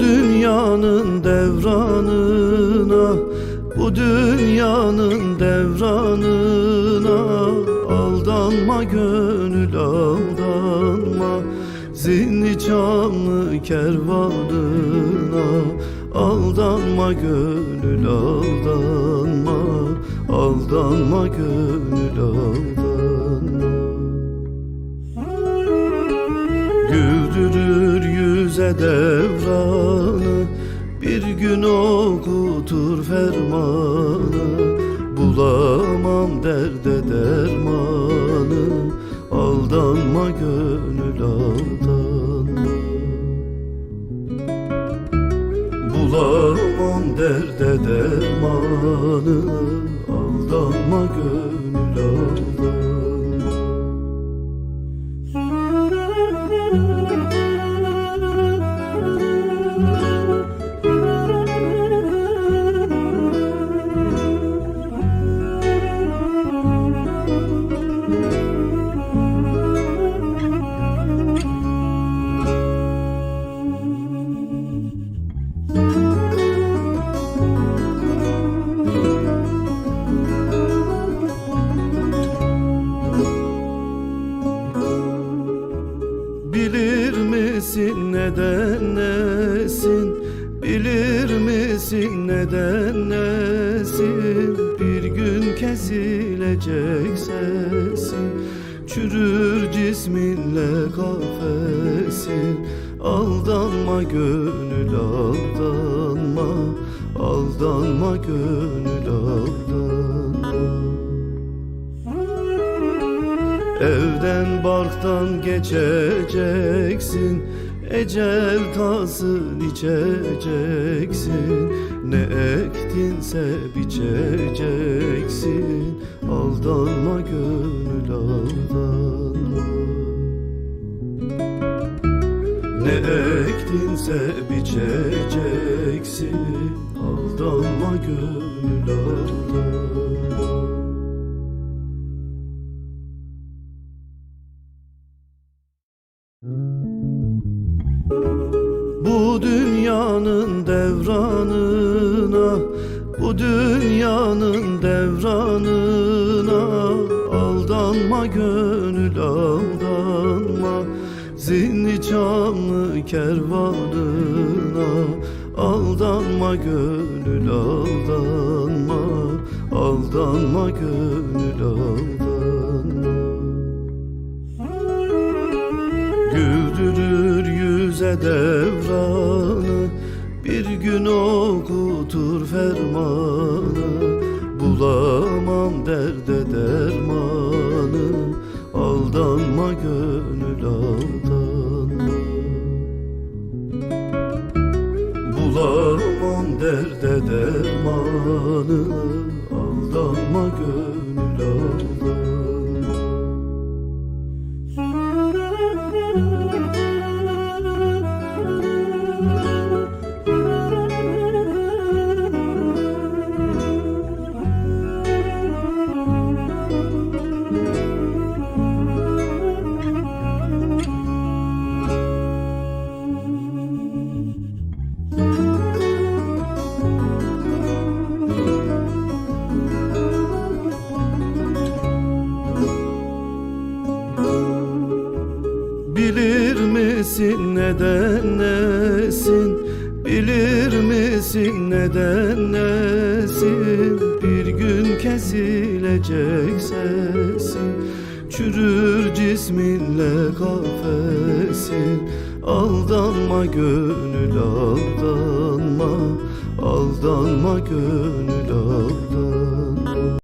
Dünyanın devranına Bu dünyanın devranına Aldanma gönül aldanma Zinni çamlı kervanına Aldanma gönül aldanma Aldanma gönül aldanma. Güldürür yüze devranı Bir gün okutur fermanı. Bulamam derde dermanı Aldanma gönül aldanma Bulamam derde dermanı Aldanma gönül aldanma misin neden nesin? Bilir misin neden nesin? Bir gün kesilecek sesin. Çürür cisminle kafesin. Aldanma gönül aldanma. Aldanma gönül aldanma. Evden barktan geçeceksin Ecel tasın içeceksin. Ne ektinse biçeceksin. Aldanma gönül aldanma. Ne ektinse biçeceksin. Aldanma gönül aldanma dünyanın devranına Bu dünyanın devranına Aldanma gönül aldanma Zinni çamlı kervanına Aldanma gönül aldanma Aldanma gönül aldanma. Güldürür yüze devranı Bir gün okutur fermanı Bulamam derde dermanı Aldanma gönül aldanma Bulamam derde dermanı Aldanma gönül aldanma Bilir misin neden nesin? Bilir misin neden nesin? Bir gün kesilecek sesin Çürür cisminle kafesin Aldanma gönül aldanma Aldanma gönül aldanma